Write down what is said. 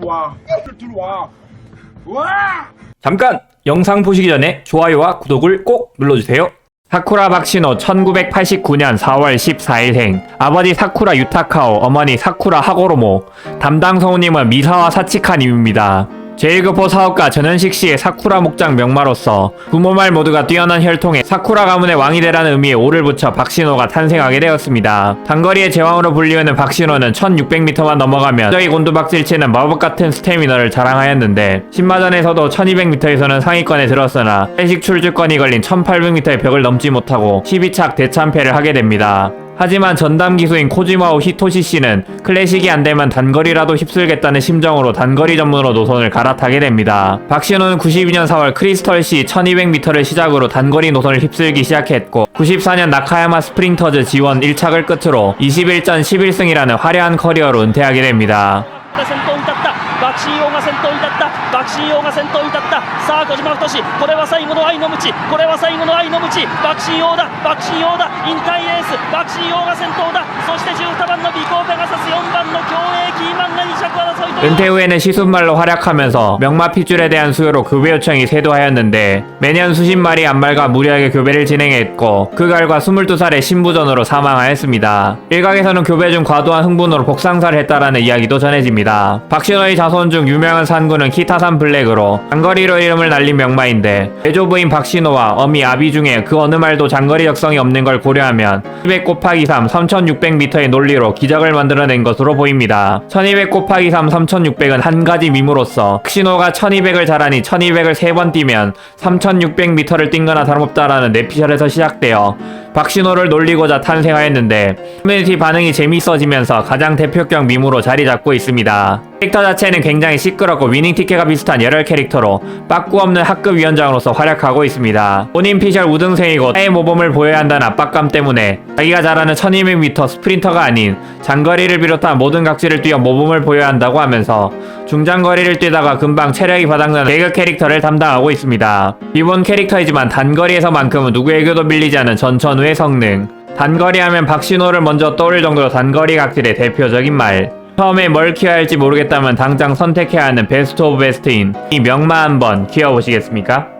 들어와. 들어와. 와! 잠깐! 영상 보시기 전에 좋아요와 구독을 꼭 눌러주세요. 사쿠라 박신호 1989년 4월 14일생 아버지 사쿠라 유타카오 어머니 사쿠라 하고로모 담당 성우님은 미사와 사치카님입니다. 제1급호 사업가 전현식 씨의 사쿠라 목장 명마로서 부모 말 모두가 뛰어난 혈통에 사쿠라 가문의 왕이 되라는 의미의 오를 붙여 박신호가 탄생하게 되었습니다. 단거리의 제왕으로 불리우는 박신호는 1600m만 넘어가면 저희 곤두박질치는 마법 같은 스태미너를 자랑하였는데 신마전에서도 1200m에서는 상위권에 들었으나 회식 출주권이 걸린 1800m의 벽을 넘지 못하고 12착 대참패를 하게 됩니다. 하지만 전담 기수인 코지마오 히토시 씨는 클래식이 안 되면 단거리라도 휩쓸겠다는 심정으로 단거리 전문으로 노선을 갈아타게 됩니다. 박신호는 92년 4월 크리스털 시 1200m를 시작으로 단거리 노선을 휩쓸기 시작했고 94년 나카야마 스프린터즈 지원 1착을 끝으로 21전 11승이라는 화려한 커리어로 은퇴하게 됩니다. 新王が先頭に立った。バクシー王が先頭に立った。さあ小島太これは最後の愛の鞭これは最後の愛の鞭バクシー王だ。バクシー王だ。引退エース。バクシー王が先頭だ。そして12番のビコーペガサス。4番の競泳キ 은퇴 후에는 시순말로 활약하면서 명마 핏줄에 대한 수요로 교배 요청이 쇄도하였는데 매년 수십 마리 안말과 무리하게 교배를 진행했고 그 결과 22살에 신부전으로 사망하였습니다. 일각에서는 교배 중 과도한 흥분으로 복상사를 했다라는 이야기도 전해집니다. 박신호의 자손 중 유명한 산군은 키타산 블랙으로 장거리로 이름을 날린 명마인데 대조부인 박신호와 어미 아비 중에 그 어느 말도 장거리 적성이 없는 걸 고려하면 1200 곱하기 3 3600m의 논리로 기적을 만들어낸 것으로 보입니다. 1200 곱하기 3 3600은 한 가지 밈으로서 신호가 1200을 잘하니 1200을 3번 뛰면 3600m를 뛴 거나 다름없다라는 내피셜에서 시작되어 박신호를 놀리고자 탄생하였는데 커뮤니티 반응이 재밌어지면서 가장 대표격 밈으로 자리 잡고 있습니다. 캐릭터 자체는 굉장히 시끄럽고 위닝 티켓과 비슷한 열혈 캐릭터로 빠꾸 없는 학급 위원장으로서 활약하고 있습니다. 본인 피셜 우등생이고 사회 모범을 보여야 한다는 압박감 때문에 자기가 잘하는 1200m 스프린터가 아닌 장거리를 비롯한 모든 각지를 뛰어 모범을 보여야 한다고 하면서 중장거리를 뛰다가 금방 체력이 바닥나는 개그 캐릭터를 담당하고 있습니다. 기본 캐릭터이지만 단거리에서만큼은 누구에게도 밀리지 않은 전천후의 성능. 단거리 하면 박신호를 먼저 떠올릴 정도로 단거리 각질의 대표적인 말. 처음에 뭘 키워야 할지 모르겠다면 당장 선택해야 하는 베스트 오브 베스트인 이 명마 한번 키워보시겠습니까?